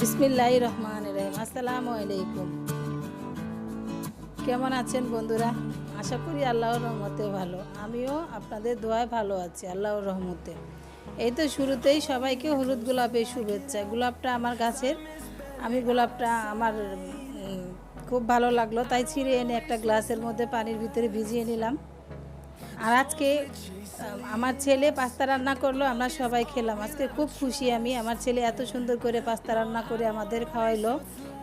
বিসমিল্লাহ রহমান রহিম আসসালামু আলাইকুম কেমন আছেন বন্ধুরা? আশা করি আল্লাহর রহমতে ভালো। আমিও আপনাদের দোয়ায় ভালো আছি, আল্লাহর রহমতে। এই তো শুরুতেই সবাইকে হলুদ গোলাপের শুভেচ্ছা। গোলাপটা আমার গাছের। আমি গোলাপটা আমার খুব ভালো লাগল। তাই ছিঁড়ে এনে একটা গ্লাসের মধ্যে পানির ভিতরে ভিজিয়ে নিলাম। আর আজকে আমার ছেলে পাস্তা রান্না করল, আমরা সবাই খেলাম। আজকে খুব খুশি আমি, আমার ছেলে এত সুন্দর করে পাস্তা রান্না করে আমাদের খাওয়াইলো।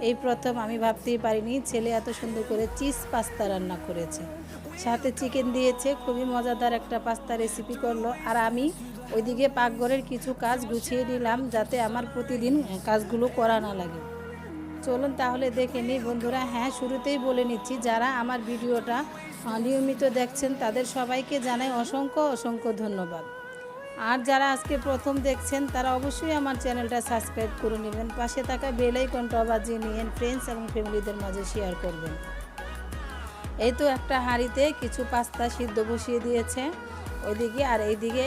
এই প্রথম আমি ভাবতেই পারিনি, ছেলে এত সুন্দর করে চিজ পাস্তা রান্না করেছে। সাথে চিকেন দিয়েছে, খুবই মজাদার একটা পাস্তা রেসিপি করল। আর আমি ওইদিকে পাকঘরের কিছু কাজ গুছিয়ে নিলাম, যাতে আমার প্রতিদিন কাজগুলো করা না লাগে। চলুন তাহলে দেখে নিই বন্ধুরা। হ্যাঁ শুরুতেই বলে নিচ্ছি, যারা আমার ভিডিওটা নিয়মিত দেখছেন, তাদের সবাইকে জানাই অসংখ্য অসংখ্য ধন্যবাদ। আর যারা আজকে প্রথম দেখছেন, তারা অবশ্যই আমার চ্যানেলটা সাবস্ক্রাইব করে নেবেন। পাশে থাকা বেল আইকনটা বাজিয়ে নিয়েন ফ্রেন্ডস এবং ফ্যামিলিদের মাঝে শেয়ার করবেন। এই তো একটা হাঁড়িতে কিছু পাস্তা সিদ্ধ বসিয়ে দিয়েছে। ওইদিকে আর এইদিকে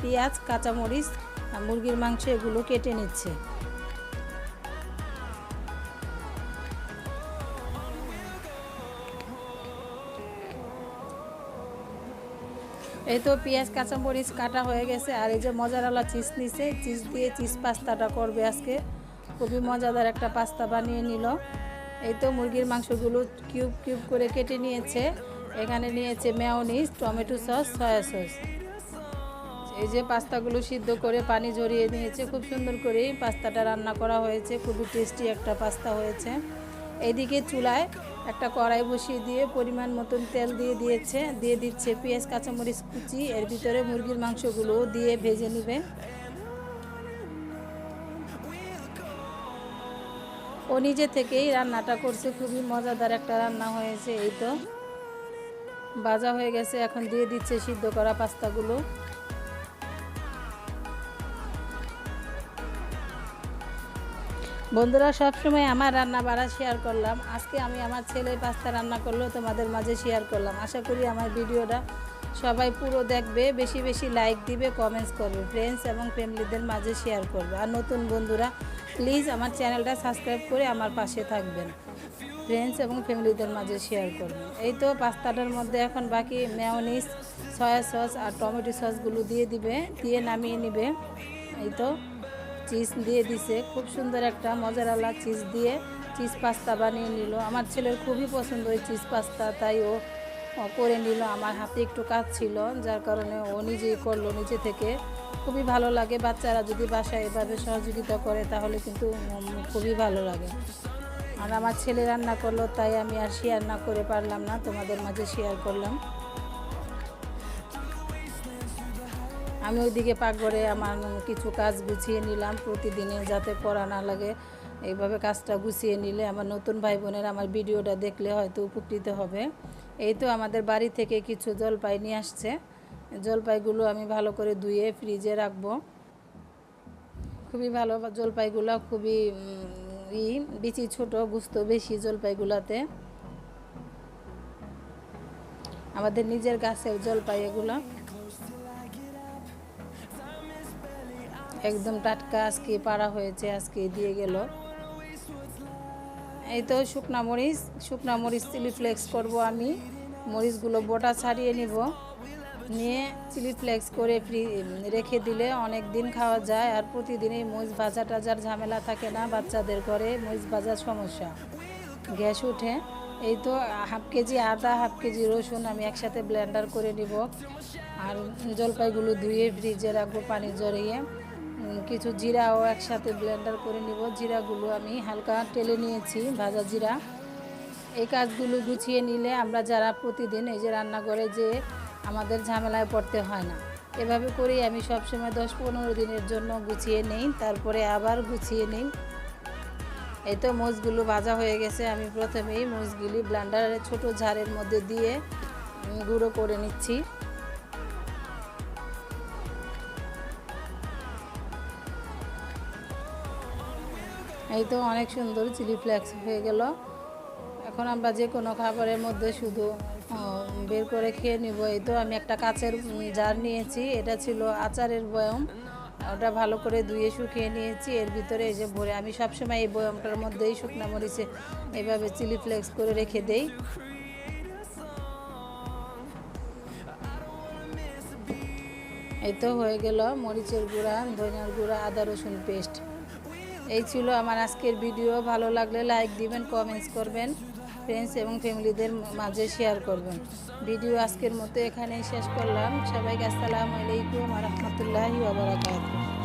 পেঁয়াজ, কাঁচামরিচ, মুরগির মাংস এগুলো কেটে নিচ্ছে। এই তো পেঁয়াজ, কাঁচামরিচ কাটা হয়ে গেছে, আর এই যে মজারালা চিজ নিছে, চিজ দিয়ে চিজ পাস্তাটা করবে আজকে। খুবই মজাদার একটা পাস্তা বানিয়ে নিল। এই তো মুরগির মাংসগুলো কিউব কিউব করে কেটে নিয়েছে। এখানে নিয়েছে mayonnaise tomato sauce soy sauce এই যে পাস্তাগুলো সিদ্ধ করে পানি ঝরিয়ে নিয়েছে, খুব সুন্দর করেই পাস্তাটা রান্না করা হয়েছে। খুবই টেস্টি একটা পাস্তা হয়েছে। এইদিকে চুলায় একটা কড়াই বসিয়ে দিয়ে পরিমাণ মতন তেল দিয়ে দিয়েছে, দিয়ে দিচ্ছে পেঁয়াজ, কাঁচামরিচ, কুচি, এর ভিতরে মুরগির মাংসগুলো দিয়ে ভেজে নেবে। ও নিজে থেকেই রান্নাটা করছে, খুবই মজাদার একটা রান্না হয়েছে এই তো। ভাজা হয়ে গেছে, এখন দিয়ে দিচ্ছে সিদ্ধ করা পাস্তাগুলো। বন্ধুরা, সবসময় আমার রান্না বাড়া শেয়ার করলাম। আজকে আমি আমার ছেলে পাস্তা রান্না করল, তোমাদের মাঝে শেয়ার করলাম। আশা করি আমার ভিডিওটা সবাই পুরো দেখবে, বেশি বেশি লাইক দিবে কমেন্টস করবে ফ্রেন্ডস এবং ফ্যামিলিদের মাঝে শেয়ার করবে। আর নতুন বন্ধুরা প্লিজ আমার চ্যানেলটা সাবস্ক্রাইব করে আমার পাশে থাকবেন। ফ্রেন্ডস এবং ফ্যামিলিদের মাঝে শেয়ার করবেন এই তো পাস্তাটার মধ্যে এখন বাকি মেয়নিস সয়া সস আর টমেটো সসগুলো দিয়ে দিবে, দিয়ে নামিয়ে নিবে। এই তো। চিজ দিয়ে দিছে। খুব সুন্দর একটা মজার মজারালা চিজ দিয়ে চিজ পাস্তা বানিয়ে নিল। আমার ছেলের খুবই পছন্দ ওই চিজ পাস্তা, তাই ও করে নিল। আমার হাতে একটু কাজ ছিল, যার কারণে ও নিজেই করল নিজে থেকে। খুবই ভালো লাগে বাচ্চারা যদি বাসায় এভাবে সহযোগিতা করে, তাহলে কিন্তু খুবই ভালো লাগে। আর আমার ছেলে রান্না করল, তাই আমি আর শেয়ার না করে পারলাম না, তোমাদের মাঝে শেয়ার করলাম। আমি ওইদিকে পাকঘরে আমার কিছু কাজ গুছিয়ে নিলাম প্রতিদিনে যাতে পড়া না লাগে। এইভাবে কাজটা গুছিয়ে নিলে আমার নতুন ভাই বোনের আমার ভিডিওটা দেখলে হয়তো উপকৃত হবে। এই তো আমাদের বাড়ি থেকে কিছু জলপাই নিয়ে আসছে। জলপাইগুলো আমি ভালো করে ধুয়ে ফ্রিজে রাখব। খুবই ভালো জলপাইগুলো খুবই ই বিচি ছোট, গুস্ত বেশি জলপাইগুলাতে। আমাদের নিজের গাছের জলপাই এগুলো। একদম টাটকা আজকে পাড়া হয়েছে, আজকে দিয়ে গেল। এই তো শুকনা মরিচ শুকনা মরিচ চিলি ফ্লেক্স করব আমি। মরিচগুলো বোটা ছাড়িয়ে নিব। নিয়ে চিলি ফ্লেক্স করে ফ্রি রেখে দিলে অনেক দিন খাওয়া যায়। আর প্রতিদিনই মরিচ ভাজা টাজার ঝামেলা থাকে না বাচ্চাদের ঘরে, মরিচ ভাজার সমস্যা। গ্যাস উঠে এই তো হাফ কেজি আদা, হাফ কেজি রসুন আমি একসাথে ব্লেন্ডার করে নিব। আর জলপাইগুলো ধুয়ে ফ্রিজে রাখব পানি জড়িয়ে কিছু জিরাও একসাথে ব্লেন্ডার করে নিব। জিরাগুলো আমি হালকা টেলে নিয়েছি, ভাজা জিরা। এই কাজগুলো গুছিয়ে নিলে আমরা যারা প্রতিদিন এই যে রান্নাঘরে যে আমাদের ঝামেলায় পড়তে হয় না, এভাবে করেই আমি সবসময় দশ পনেরো দিনের জন্য গুছিয়ে নেই, তারপরে আবার গুছিয়ে নিই। এই তো মোচগুলো ভাজা হয়ে গেছে। আমি প্রথমেই মোচগুলি ব্লান্ডারের ছোট ঝাড়ের মধ্যে দিয়ে গুঁড়ো করে নিচ্ছি। এই তো অনেক সুন্দর চিলি ফ্লেক্স হয়ে গেল। এখন আমরা যে কোনো খাবারের মধ্যে শুধু বের করে খেয়ে নিব। এই তো আমি একটা কাচের জার নিয়েছি। এটা ছিল আচারের বয়ম। ওটা ভালো করে ধুয়ে শুকিয়ে নিয়েছি। এর ভিতরে এই যে ভরে, আমি সবসময় এই বয়ামটার মধ্যেই শুকনো মরিচে এইভাবে চিলি ফ্লেক্স করে রেখে দেই। এই তো হয়ে গেল মরিচের গুঁড়া, ধনিয়ার গুঁড়া, আদা রসুন পেস্ট। এই ছিল আমার আজকের ভিডিও। ভালো লাগলে লাইক দিবেন কমেন্টস করবেন ফ্রেন্ডস এবং ফ্যামিলিদের মাঝে শেয়ার করবেন। ভিডিও আজকের মতো এখানেই শেষ করলাম। সবাইকে আসসালামু আলাইকুম রহমতুল্লাহি ওবরাকাতুহ